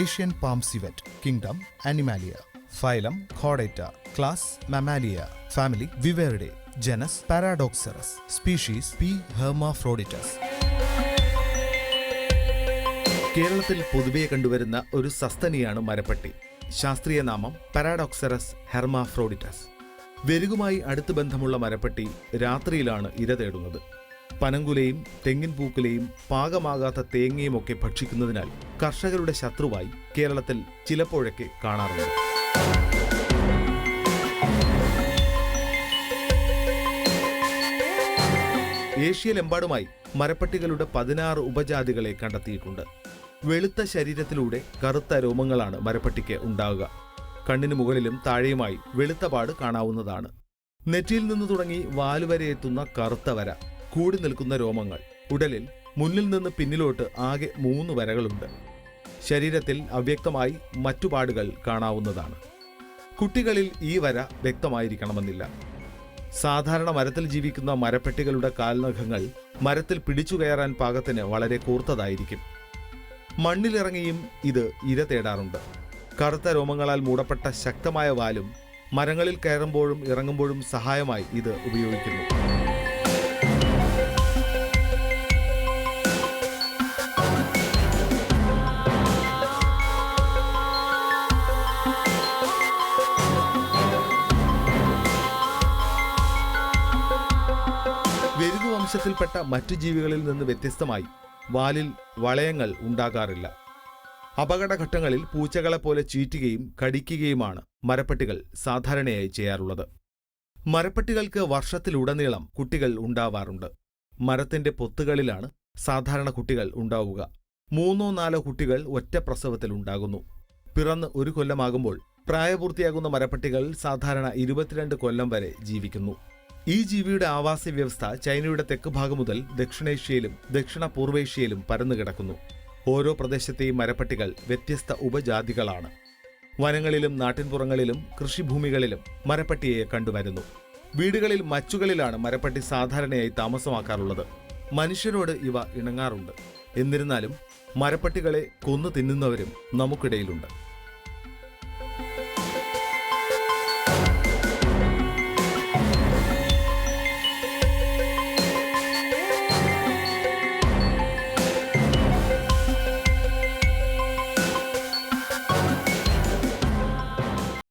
Asian palm civet kingdom Animalia phylum ഖോഡേറ്റ class Mammalia family Viverridae genus Paradoxurus species P hermaphroditus കേരളത്തിൽ പൊതുവെ കണ്ടുവരുന്ന ഒരു സസ്തനിയാണ് മരപ്പട്ടി. ശാസ്ത്രീയ നാമം പാരാഡോക്സറസ് ഹെർമാഫ്രോഡിറ്റസ് വെരുകുമായി അടുത്ത് ബന്ധമുള്ള മരപ്പട്ടി രാത്രിയിലാണ് ഇര തേടുന്നത്. പനങ്കുലയും തെങ്ങിൻ പൂക്കുലയും പാകമാകാത്ത തേങ്ങയും ഒക്കെ ഭക്ഷിക്കുന്നതിനാൽ കർഷകരുടെ ശത്രുവായി കേരളത്തിൽ ചിലപ്പോഴൊക്കെ കാണാറുണ്ട്. ഏഷ്യയിലെമ്പാടുമായി മരപ്പട്ടികളുടെ പതിനാറ് ഉപജാതികളെ കണ്ടെത്തിയിട്ടുണ്ട്. വെളുത്ത ശരീരത്തിലൂടെ കറുത്ത രോമങ്ങളാണ് മരപ്പട്ടിക്ക് ഉണ്ടാവുക. കണ്ണിന് മുകളിലും താഴെയുമായി വെളുത്ത പാട് കാണാവുന്നതാണ്. നെറ്റിയിൽ നിന്ന് തുടങ്ങി വാലുവരെ എത്തുന്ന കറുത്ത വര. കൂടി നിൽക്കുന്ന രോമങ്ങൾ. ഉടലിൽ മുന്നിൽ നിന്ന് പിന്നിലോട്ട് ആകെ മൂന്ന് വരകളുണ്ട്. ശരീരത്തിൽ അവ്യക്തമായി മറ്റു പാടുകൾ കാണാവുന്നതാണ്. കുട്ടികളിൽ ഈ വര വ്യക്തമായിരിക്കണമെന്നില്ല. സാധാരണ മരത്തിൽ ജീവിക്കുന്ന മരപ്പെട്ടികളുടെ കാൽനഖങ്ങൾ മരത്തിൽ പിടിച്ചു കയറാൻ പാകത്തിന് വളരെ കൂർത്തതായിരിക്കും. മണ്ണിലിറങ്ങിയും ഇത് ഇര തേടാറുണ്ട്. കറുത്ത രോമങ്ങളാൽ മൂടപ്പെട്ട ശക്തമായ വാലും മരങ്ങളിൽ കയറുമ്പോഴും ഇറങ്ങുമ്പോഴും സഹായമായി ഇത് ഉപയോഗിക്കുന്നു. വംശത്തിൽപ്പെട്ട മറ്റു ജീവികളിൽ നിന്ന് വ്യത്യസ്തമായി വാലിൽ വളയങ്ങൾ ഉണ്ടാകാറില്ല. അപകടഘട്ടങ്ങളിൽ പൂച്ചകളെ പോലെ ചീറ്റുകയും കടിക്കുകയുമാണ് മരപ്പട്ടികൾ സാധാരണയായി ചെയ്യാറുള്ളത്. മരപ്പട്ടികൾക്ക് വർഷത്തിലുടനീളം കുട്ടികൾ ഉണ്ടാവാറുണ്ട്. മരത്തിന്റെ പൊത്തുകളിലാണ് സാധാരണ കുട്ടികൾ ഉണ്ടാവുക. മൂന്നോ നാലോ കുട്ടികൾ ഒറ്റ പ്രസവത്തിൽ ഉണ്ടാകുന്നു. പിറന്ന് ഒരു കൊല്ലമാകുമ്പോൾ പ്രായപൂർത്തിയാകുന്ന മരപ്പട്ടികൾ സാധാരണ ഇരുപത്തിരണ്ട് കൊല്ലം വരെ ജീവിക്കുന്നു. ഈ ജീവിയുടെ ആവാസ വ്യവസ്ഥ ചൈനയുടെ തെക്ക് ഭാഗം മുതൽ ദക്ഷിണേഷ്യയിലും ദക്ഷിണ പൂർവേഷ്യയിലും പരന്നുകിടക്കുന്നു ഓരോ പ്രദേശത്തെയും മരപ്പട്ടികൾ വ്യത്യസ്ത ഉപജാതികളാണ്. വനങ്ങളിലും നാട്ടിൻപുറങ്ങളിലും കൃഷിഭൂമികളിലും മരപ്പട്ടിയെ കണ്ടുവരുന്നു. വീടുകളിൽ മച്ചുകളിലാണ് മരപ്പട്ടി സാധാരണയായി താമസമാക്കാറുള്ളത്. മനുഷ്യരോട് ഇവ ഇണങ്ങാറുണ്ട്. എന്നിരുന്നാലും മരപ്പട്ടികളെ കൊന്നു തിന്നുന്നവരും നമുക്കിടയിലുണ്ട്.